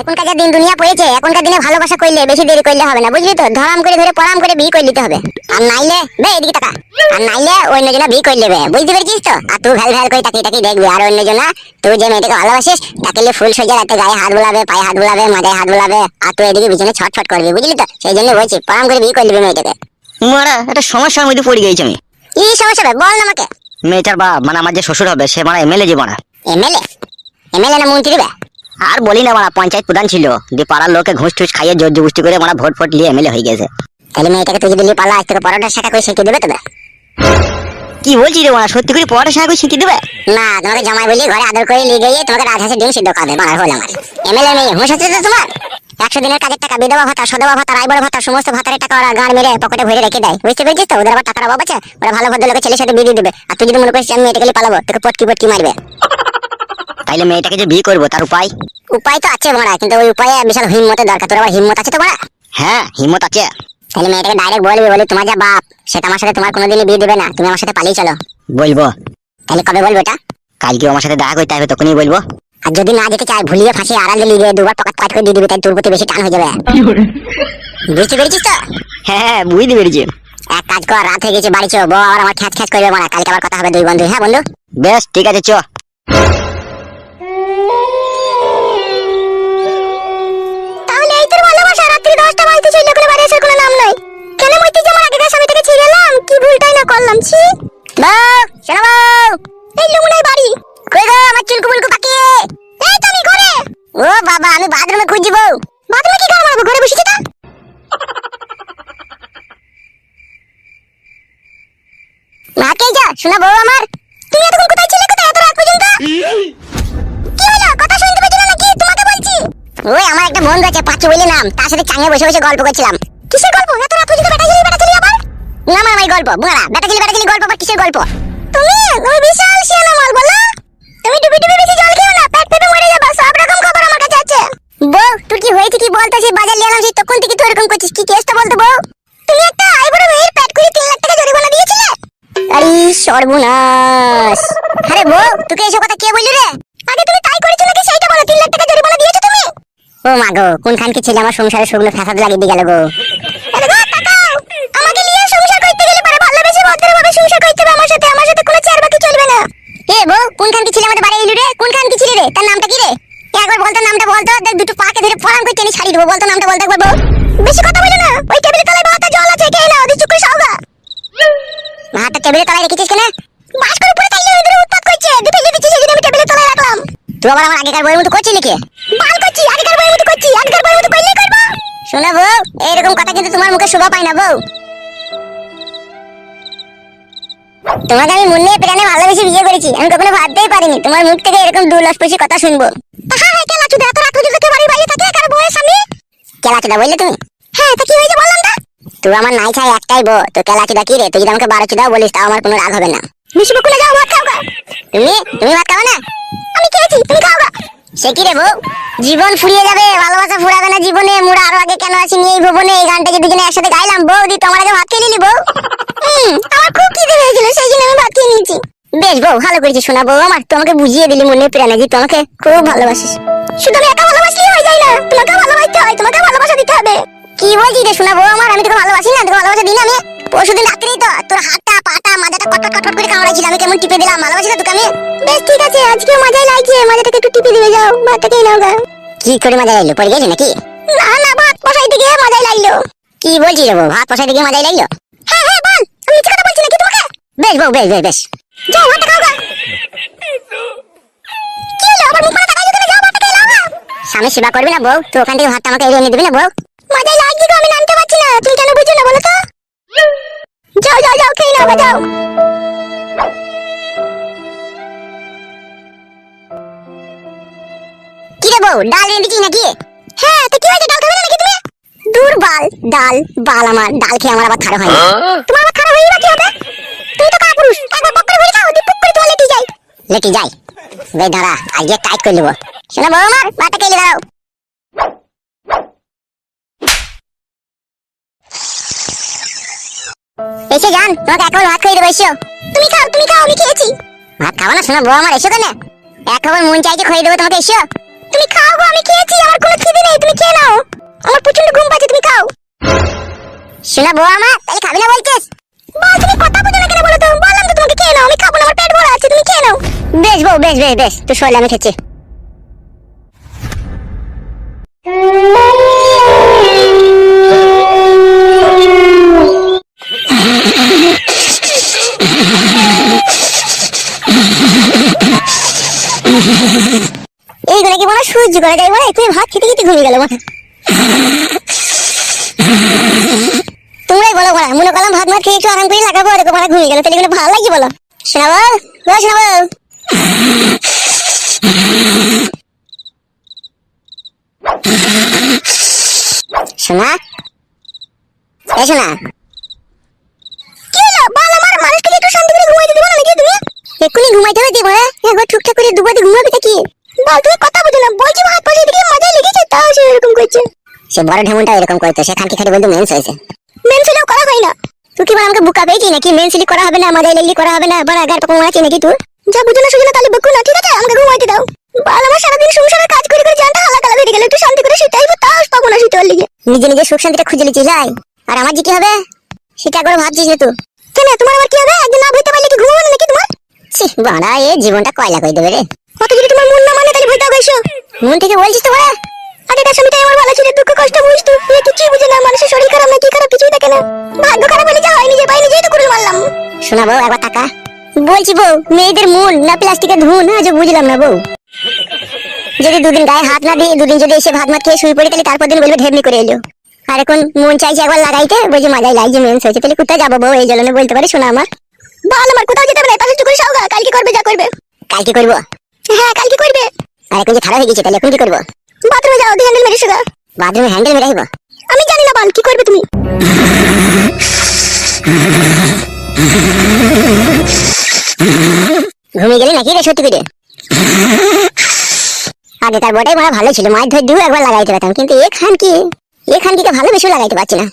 এখনকার যা দিন দুনিয়া পড়েছে এখনকার দিনে ভালোবাসা করলে বেশি দেরি করলে হবে না বুঝলি তো? ধরাম করে ধরে পড়াম করে বিয়ে করে নিতে হবে। আর নাইলে বে এদিকে টাকা আর নাইলে অন্য জনা বিয়ে করে নেবে বুঝতে পেরেছিস তো? আর তুই ভ্যাল ভ্যাল করে তাকিয়ে তাকিয়ে দেখবি। আর অন্য জনা তুই যে মেয়েটাকে ভালোবাসিস তাকে নিয়ে ফুল সোজা রাতে গায়ে হাত বুলাবে পায়ে হাত বুলাবে মাথায় হাত বুলাবে আর তুই এদিকে বিছানে ছট ছট করবি বুঝলি তো? সেই জন্য বলছি পড়াম করে বিয়ে করে নেবে মেয়েটাকে। মারা একটা সমস্যার মধ্যে পড়ে গেছি আমি। কি সমস্যা হবে বল না আমাকে। মেয়েটার বাপ মানে আমার যে শ্বশুর হবে সে মানে এমএলএ জীবনা। এমএলএ এমএলএ না মন্ত্রী বে? আর বলি না মারা পঞ্চায়েত প্রধান ছিল। দিয়ে পাড়ার লোকে ঘুষ টুস খাইয়ে জোর জবস্তি করে মানে ভোট ফোট নিয়ে এমএলএ হয়ে গেছে। তাহলে মেয়েটাকে তুই যদি নিয়ে পালা আজ থেকে পরোটা শাখা করে শিখিয়ে দেবে তবে কি বলছি রে মারা সত্যি করে পড়াটা সাহায্য শিখিয়ে দেবে? না তোমাকে জামাই বলি ঘরে আদর করে নিয়ে গিয়ে তোমাকে রাজহাঁসে ডিম সিদ্ধ খাবে মার হল আমার। এমএলএ মেয়ে হুঁশ আছে তো তোমার? একশো দিনের কাজের টাকা বিধবা ভাতা সদবা ভাতা রাইবর ভাতা সমস্ত ভাতারের টাকা ওরা গাঁড় মেরে পকেটে ভরে রেখে দেয়। বুঝতে পেরেছিস তো? ওদের আবার টাকার অভাব আছে? ওরা ভালো ভদ্র লোকের ছেলের সাথে বিয়ে দিয়ে দেবে। আর তুই যদি মনে করিস আমি মেয়েটাকে পালাবো তোকে পটকি পটকি মারবে। তাইলে মেয়েটাকে যে বিয়ে করব তার উপায়? উপায় তো আছে মারা কিন্তু ওই উপায়ে বিশাল হিম্মতের দরকার। তোর আবার হিম্মত আছে তো মারা হ্যাঁ হিম্মত আছে। তাহলে মেয়েটাকে ডাইরেক্ট বলবি বলি তোমার যা বাপ সেটা আমার সাথে তোমার কোনোদিনই বিয়ে দেবে না তুমি আমার সাথে পালিয়ে চলো। বলব। তাহলে কবে বলব এটা? কালকে আমার সাথে দেখা করতে হবে তখনই বলব। আর যদি না যেতে চায় ভুলিয়ে ফাঁসি আড়ালে লিগে দুবার পকাত পাট করে দিয়ে দিবি তাই তোর প্রতি বেশি টান হয়ে যাবে। বুঝতে পেরেছিস তো? হ্যাঁ হ্যাঁ বুঝতে পেরেছি। এক কাজ কর রাত হয়ে গেছে বাড়ি চো বউ আবার আমার খ্যাচ খ্যাচ করবে মারা কালকে আবার কথা হবে দুই বন্ধু হ্যাঁ বন্ধু? বেশ ঠিক আছে চ। না করলাম, ছি। বউ শোনো এই লুমুনাই বাড়ি। কই গো, আমার চুলকু মুলকু পাকিয়ে এই তো ঘরে। ও বাবা, আমি বাথরুমে বউ। বাথরুমে কি করে মারবো ঘরে বসেছি তো। মাকে যা? শোনা বউ আমার। তুমি এতক্ষণ কোথায় ছিলে? কোথায় এত রাত পর্যন্ত? কি হলো? কথা শুনতে পেয়েছ না নাকি? তোমাকে বলছি। ওই, আমার একটা বন্ধু আছে পাঁচু বলে নাম। তার সাথে চাঙে বসে বসে গল্প করছিলাম। কিসের গল্প? এত রাত পর্যন্ত বেটা না মা আমার গল্প, বুড়া বেটা ছিলি বেটা ছিলি গল্প আবার কিসের গল্প? তুমি? তুমি বিশাল শিয়ানা মাল বলো। তুমি ডুবি ডুবি বেশি জল খেও না, পেট পেটে মরে যাবে, সব রকম খবর আমার কাছে আছে। বউ, তোর কি হয়েছে, কি বলতো সেই বাজার এলাম, সেই তখন থেকে তুই এরকম করছিস, কি কেসটা বলতো বউ? তুমি একটা আইবুড়ো মেয়ের পেট করে তিন লাখ টাকা জরিমানা দিয়েছিলে? আরে সর্বনাশ। আরে বউ, তোকে এসব কথা কে বললি রে? আগে তুমি তাই করেছ নাকি সেইটা বলো, তিন লাখ টাকা জরিমানা দিয়েছ তুমি? ও মা গো কোনখান কি ছেলে আমার সংসারে শুকনো ফ্যাসাদ লাগিয়ে দিয়ে গেল গো তাকাও আমাকে নিয়ে সংসার করতে গেলে পরে ভালোবেসে ভদ্রভাবে সংসার করতে হবে আমার সাথে আমার সাথে কোনো চেয়ার বাকি চলবে না এ বউ কোনখান কি ছেলে আমাদের বাড়ি এলু রে কোনখান কি ছেলে রে তার নামটা কি রে এ একবার বলতো নামটা বলতো দেখ দুটো ফরাম করে টেনে ছাড়ি দেবো, বলতো নামটা বলতো একবার বেশি কথা বলো না, ওই টেবিলের তলায় ভাত জল আছে, খেয়ে নাও দিয়ে চুপ করে সাওগা ভাতটা টেবিলের তলায় রেখেছিস কেন? বাস করে পুরো তাইলে ওই ধরে উৎপাত করছে দিয়ে ফেলে দিচ্ছিস সেদিন আমি টেবিলের তলায় রাখলাম। তুই আবার আমার আগেকার বইয়ের মতো করছিস নাকি? বাল করছি আগেকার বইয়ের মতো করছি আগেকার বইয়ের মতো করলেই করব। শোনো বউ, এইরকম কথা কিন্তু তোমার মুখে শোভা পায় না বউ। তোমাকে আমি মনে প্রাণে ভালোবেসে বিয়ে করেছি, আমি কখনো ভাবতেই পারিনি, তোমার মুখ থেকে এরকম দুলসপসি কথা শুনব। হ্যাঁ হ্যাঁ কেলা চুদা এত রাত পর্যন্ত কেউ বাড়ির বাইরে থাকে বউয়ের সামনে কেলা চুদা বললে তুমি? হ্যাঁ তা কি হয়েছে বললাম না তুই আমার নাই চাই একটাই বউ। তো কেলা চুদা কি রে? তুই যদি আমাকে বারো চুদাও বলিস তাও আমার কোনো রাগ হবে না। মিশু বকুলে যাও ভাত খাও তুমি? তুমি ভাত খাও না? আমি খেয়েছি তুমি খাও সে কি রে বউ? জীবন ফুরিয়ে যাবে ভালোবাসা ফুরাবে না জীবনে। মোরা আরও আগে কেন আসিনি এই ভুবনে? এই গানটা যে দুজনে একসাথে গাইলাম বউ দি তোমার আগে ভাত খেয়ে নিলি বউ। আমার খুব খিদে পেয়েছিল সেই জন্য আমি ভাত খেয়ে নিয়েছি। বেশ বউ ভালো করেছিস শোনা বউ আমার তোমাকে বুঝিয়ে দিলি মনে প্রাণে যে তোমাকে খুব ভালোবাসিস। শুধু আমি একা ভালোবাসলেই হয়ে যায় না তোমাকে ভালোবাসতে হয় তোমাকে ভালোবাসা দিতে হবে। কি বলছিস রে শোনা বউ আমার আমি তোকে ভালোবাসি না তোকে ভালোবাসা দিই না আমি। পরশুদিন রাত্রেই তো তোর হাতটা পাটা মাথাটা কটকট কটকট করে কামড়াইছিল আমি কেমন টিপে দিলাম ভালোবাসি না তোকে আমি? বেশ ঠিক আছে আজকে মজাই লাগছে মাথাটাকে একটু টিপে দিয়ে যাও ভাতটা খেয়ে নাও গা। কি করে মজা লাগল পড়ে গেলি নাকি? না না ভাত বসাইতে গিয়ে মজাই লাগল। কি বলছিস রে বউ ভাত বসাইতে গিয়ে মজাই লাগল? হ্যাঁ হ্যাঁ বল আমি কথা বলছি নাকি তোমাকে? বেশ বউ বেশ বেশ বেশ। যাও ভাতটা খাও গা। কি হলো? আবার মুখ তাকাই যাও ভাতটা খেয়ে গা স্বামী সেবা করবি না বউ? তো ওখান থেকে ভাতটা আমাকে এড়িয়ে নিয়ে দিবি না বউ? মজাই লাগছে গো আমি নামতে পারছি না। তুমি কেন বুঝো না বলো তো? যাও যাও যাও খেয়ে নাও যাও। কি রে বউ ডাল এনে দিচ্ছিস নাকি? হ্যাঁ তো কি হয়েছে? ডাল খাবে না নাকি তুমি? দূর বাল ডাল বাল আমার ডাল খেয়ে আমার আবার খারাপ হয় তোমার আবার খারাপ হয়ে কি হবে? তুমি তো কাপুরুষ একবার লেটি যাই। বে দাঁড়া আজকে টাইট করে নেব। শোনো বউ আমার বাটা কেলে দাঁড়াও। এসে যান তোমাকে এখন ভাত খাইয়ে দেবো, এসো। তুমি খাও তুমি খাও, আমি খেয়েছি। ভাত খাব না, শোনো বউ আমার এসো কেন। এক খবর মন চাইছে খাইয়ে দেবো, তোমাকে এসো। তুমি খাও গো, আমি খেয়েছি, আমার কোনো খিদে নেই, তুমি খেয়ে নাও। আমার প্রচণ্ড ঘুম পাচ্ছে, তুমি খাও। শোনো বউ আমার বেশ বউ, বেশ বেশ বেশ। তুই শোলে আমি খেয়েছি। এইগুলো কি সহ্য করা যায় বলে তুমি ভাত খেতে খেতে ঘুমিয়ে গেল তোমরাই বলো, বলা, মনে করলাম ভাত মাত খেয়ে আরাম করে লাগাবো এরকম ঘুমিয়ে গেল, তাহলে এগুলো ভালো লাগছে বলো? শোনাবো? শোনাবো। শোনা কি হলো? বল আমার মানুষকে একটু শান্তি করে ঘুমাইতে দিবা না নাকি তুমি? এক্ষুনি ঘুমাইতে হবে দিব একবার টুকটাক করে দুবাতে ঘুমাবে কি? বল তুমি কথা বুঝো না। বলছি ভাত পাশে দিকে মজা লেগেছে তাও সে এরকম করছে। সে বড় ঢেমনটা এরকম করতো সে খানকি খালি বলতো মেন্স হয়েছে। মেন্স হলেও করা হয় না। তুই কি বল আমাকে বুকা পেয়েছি নাকি? করা হবে না মজা লেগলি করা হবে না বড় আগার পকম আছে নাকি তুই? যা বুঝো না সুঝো না তাহলে বকু না ঠিক আছে? আমাকে ঘুমাইতে দাও। বল আমার সারাদিন সংসারের কাজ করে করে জানটা হালা কালা বেরিয়ে গেল। একটু শান্তি করে সেটাই তাও পাবো না সেটা লিগে। নিজে নিজে সুখ শান্তিটা খুঁজে লিছিস লাই আর আমার যে কি হবে? সেটা একবার ভাবছিস না তুই? কেন? তোমার আবার কি হবে? একদিন না ভুইতে পারলে কি ঘুমাবো না নাকি তোমার? ছি বাড়া এ জীবনটা কয়লা কই দেবে রে? কত যদি তোমার মন না মানে তাহলে হবে এসো। মন থেকে বলছিস তো বড়া আরে এটা স্বামীটাই আমার ভালো ছিল দুঃখ কষ্ট বুঝতো এ কিছুই বুঝে না মানুষের শরীর খারাপ না কি খারাপ কিছুই থাকে না। ভাগ্য খারাপ হলে যা হয় নিজের পায়ে নিজেই তো করে মারলাম। শোনা বউ একবার টাকা বলছি বউ মেয়েদের মন না প্লাস্টিকের ধুন? আজও বুঝলাম না বউ। যদি দুদিন গায়ে হাত না দিয়ে দুদিন যদি এসে ভাত মাত খেয়ে শুয়ে পড়ি তাহলে তারপর দিন বলবে ঢেমনি করে এলো। আর এখন মন চাইছে একবার লাগাইতে বলছি মাজাই লাগছে মেন্স হয়েছে তাহলে কোথায় যাব বউ? এই জন্য বলতে পারি শোনা আমার। বল আমার কোথাও যেতে হবে না পাশে করে সাউগা কালকে করবে যা করবে। কালকে করব? হ্যাঁ কালকে করবে। আর এখন যে খারাপ হয়ে গেছে তাহলে এখন কি করব? বাথরুমে যাও দিয়ে হ্যান্ডেল মেরে শুধু বাথরুমে হ্যান্ডেল মেরাইবো আমি জানি না বাল কি করবে তুমি? ঘুমিয়ে গেলি নাকি রে সত্যি করে? আগে তার বটাই বড় ভালো ছিল মাছ ধরে দিও একবার লাগাইতে পারতাম, কিন্তু এখান কি? এখান কি ভালো বেশি লাগাইতে পারছি না।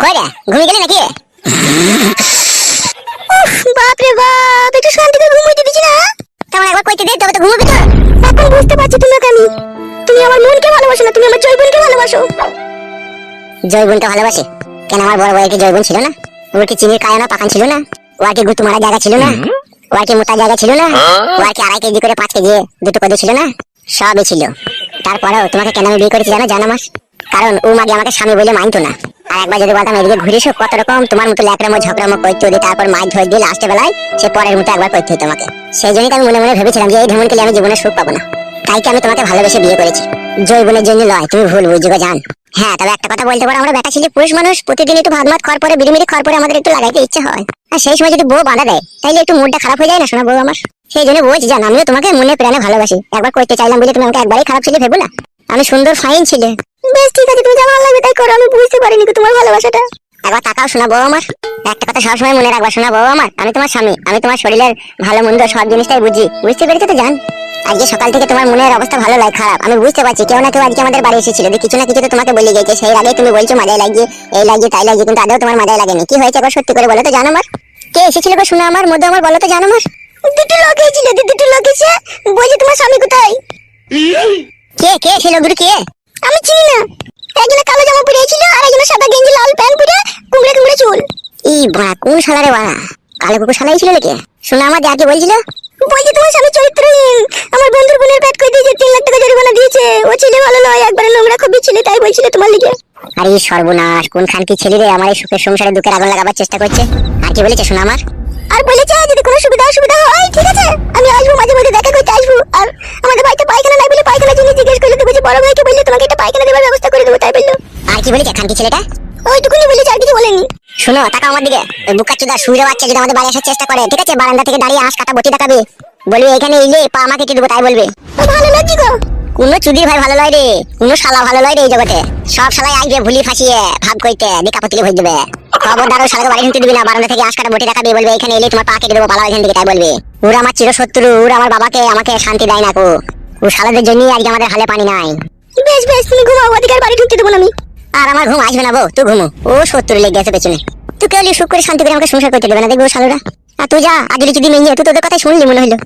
কই রে, ঘুমিয়ে গেলি নাকি? বাপ রে বাপ, একটু শান্তি করে ঘুমাইতে দিছি না। তেমন একবার কইতে দে, তবে তো ঘুমাবি তো। এখন বুঝতে পারছি তোমাকে আমি তুমি আমার মনকে ভালোবাসো না, তুমি আমার জয়গুণকে ভালোবাসো। জয়গুণকে ভালোবাসে? কেন আমার বড় বড় কি জয়গুণ ছিল না? ওর কি চিনির কায়না পাকান ছিল না? ওর কি গুতু মারা জায়গা ছিল না? ওর কি মোটা জায়গা ছিল না? ওর কি আড়াই কেজি করে পাঁচ কেজি দুটো কদু ছিল না? সবই ছিল। তারপরেও তোমাকে কেন আমি বিয়ে করেছি জানো জানো মাস কারণ ও মাগে আমাকে স্বামী বলে মানতো না। আর একবার যদি বলতাম এদিকে ঘুরে এসো কত রকম তোমার মতো ল্যাকড়ামো ঝগড়ামো করতে হতো তারপর মাছ ধরে দিয়ে লাস্টে বেলায় সে পরের মতো একবার করতে হতো তোমাকে সেই জন্যই আমি মনে মনে ভেবেছিলাম যে এই ধমন খেলে আমি জীবনে সুখ পাবো না। তাই কি আমি তোমাকে ভালোবেসে বিয়ে করেছি? জৈবনের জন্য লয় তুমি ভুল বুঝিগো জান। হ্যাঁ তবে একটা কথা বলতে পারো, আমরা বেটা ছেলে, পুরুষ মানুষ প্রতিদিন একটু ভাত মাত খাওয়ার পরে বিড়িমিড়ি খাওয়ার পরে আমাদের একটু লাগাইতে ইচ্ছে হয়। আর সেই সময় যদি বউ বাধা দেয়, তাইলে একটু মুডটা খারাপ হয়ে যায় না শোনা বউ আমার? সেই জন্য বলছি জান, আমিও তোমাকে মনে প্রাণে ভালোবাসি। একবার করতে চাইলাম বলে তুমি আমাকে একবারই খারাপ ছেলে ভেবো না। আমি সুন্দর ফাইন ছিলে। বেশ, ঠিক আছে, তুমি যা ভালো লাগবে তাই করো, আমি বুঝতে পারিনি তোমার ভালোবাসাটা। একবার তাকাও শোনা বউ আমার। একটা কথা সবসময় মনে রাখবা শোনা বউ আমার, আমি তোমার স্বামী, আমি তোমার শরীরের ভালো, মন্দ সব জিনিসটাই বুঝি। বুঝতে পেরেছ তো, জান? আজকে সকাল থেকে তোমার মনের অবস্থা ভালো লাগে খারাপ। আমি বুঝতে পারছি, কেউ না কেউ আজকে আমাদের বাড়ি এসেছিল। কিছু না কিছু তো তোমাকে বলে গেছে সেই আগে তুমি বলছো মাজায় লাগছে এই লাগছে তাই লাগছে কিন্তু আদৌ তোমার মাজায় লাগেনি। কি হয়েছে একবার সত্যি করে বলো তো জানো আমার কে এসেছিল গো শোনা আমার মধ্যে আমার, বলো তো জানো আমার দুটো লোক এসেছিল দুটো লোক এসে বলছে, তোমার স্বামী কোথায়? কে কে ছিল দুটো কে? আমি চিনি না। একজনে কালো জামা পরে ছিল, আর একজনে সাদা গেঞ্জি, লাল প্যান্ট পরে কুমড়ে কুমড়ে চুল। ই বাড়া, কোন শালারে বাড়া? কালো কুকুর শালাই ছিল নাকি? শোনা আমার যাকে বলছিল, বলছি তোমার স্বামী চরিত্রহীন আমার বন্ধুর বোনের পেট কই দিয়েছে তিন লাখ টাকা জরিমানা দিয়েছে। ও ছেলে ভালো নয় একবারে নোংরা খুবই ছেলে তাই বলছিল তোমার লিগে। আরে সর্বনাশ কোন খান কি ছেলে রে আমার এই সুখের সংসারে দুঃখের আগুন লাগাবার চেষ্টা করছে। আর কি বলেছে শোনা আমার? আর বলেছে যদি কোনো সুবিধা অসুবিধা হয় ঠিক আছে আমি আসব মাঝে মধ্যে দেখা করতে আসব। আর আমাদের বাড়িতে পায়খানা নাই বলে পায়খানা জিনিস জিজ্ঞেস করলে তো বলছি বড় ভাইকে বললে তোমাকে একটা পায়খানা দেওয়ার ব্যবস্থা করে দেবো তাই বলল। আর কি বলেছে খানকি ছেলেটা? ওইটুকুনি বলেছে আর কিছু বলেনি। শোনো টাকা আমার দিকে ওই বুকা চুদা সুইরে বাচ্চা যদি আমাদের বাড়ি আসার চেষ্টা করে ঠিক আছে? বারান্দা থেকে দাঁড়িয়ে আঁশ কাটা বটি দেখাবে। বলবে এখানে এলে পা আমাকে কেটে দেবো তাই বলবে। ভালো লাগছে গো। কোন চুদির ভাই ভালো লয় রে কোন শালা ভালো লয় রে এই জগতে। সব শালাই আইবে ভুলি ফাঁসিয়ে ভাব কইতে দিকা পতিলে ভই দেবে। খবরদার ওই শালাকে বাড়ি ঢুকতে দিবি না বারান্দা থেকে আঁশ কাটা বটি দেখাবে বলবে এখানে এলে তোমার পা কেটে দেবো পালা এখান থেকে তাই বলবে। ওরা আমার চিরশত্রু ওরা আমার বাবাকে আমাকে শান্তি দেয় না কো। ও শালাদের জন্যই আজকে আমাদের হালে পানি নাই। বেশ বেশ তুমি ঘুমাও অধিকার বাড়ি ঢুকতে দেবো আমি। আর আমার ঘুম আসবে না বউ তুই ঘুমো। ও শত্রু লেগে গেছে পেছনে। তুই কেউ সুখ করে শান্তি করে আমাকে সংসার করতে দেবে না দেখব শালুরা। আর তুই যা আজ যদি মেয়ে তুই তোদের কথা শুনলি মনে হলো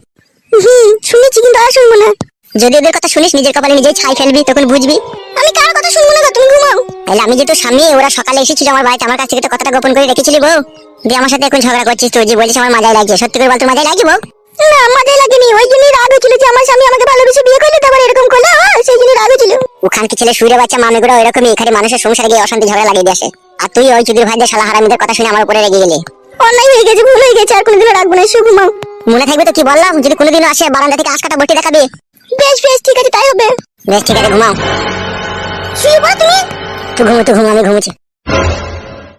শুনেছি কিন্তু আর শুনব না। যদি ওদের কথা শুনিস নিজের কপালে নিজেই ছাই ফেলবি তখন বুঝবি। আমি কার কথা শুনব না তুমি ঘুমাও। তাহলে আমি যে তোর স্বামী ওরা সকালে এসেছিল আমার বাড়িতে আমার কাছ থেকে তো কথাটা গোপন করে রেখেছিলি বউ। দিয়ে আমার সাথে এখন ঝগড়া করছিস তুই যে বলিস আমার মাজায় সত্যি করে মাজায় বউ? না লাগেনি ওই জন্যই রাগ হয়েছিল যে আমার স্বামী আমাকে ভালোবেসে বিয়ে করলে তারপর এরকম করল হ্যাঁ, সেই রাগ হয়েছিল ছেলে শুয়ে বাচ্চা মামিগুলো এখানে মানুষের সংসারে গিয়ে অশান্তি ঝগড়া লাগিয়ে দিয়ে আসে। আর তুই ওই চুদির ভাইদের শালা হারামিদের কথা শুনে আমার উপরে রেগে গেলি। অন্যায় হয়ে গেছে ভুল হয়ে গেছে আর কোনোদিনও রাখব না শুভ মনে থাকবে তো কি বললাম? যদি কোনোদিন আসে বারান্দা থেকে আশকাটা বটি দেখাবে। বেশ বেশ ঠিক আছে তাই হবে। বেশ ঠিক আছে ঘুমাও। শুয়ে পড়ো তুমি। তুই ঘুমো তুই ঘুমো আমি ঘুমোচ্ছি।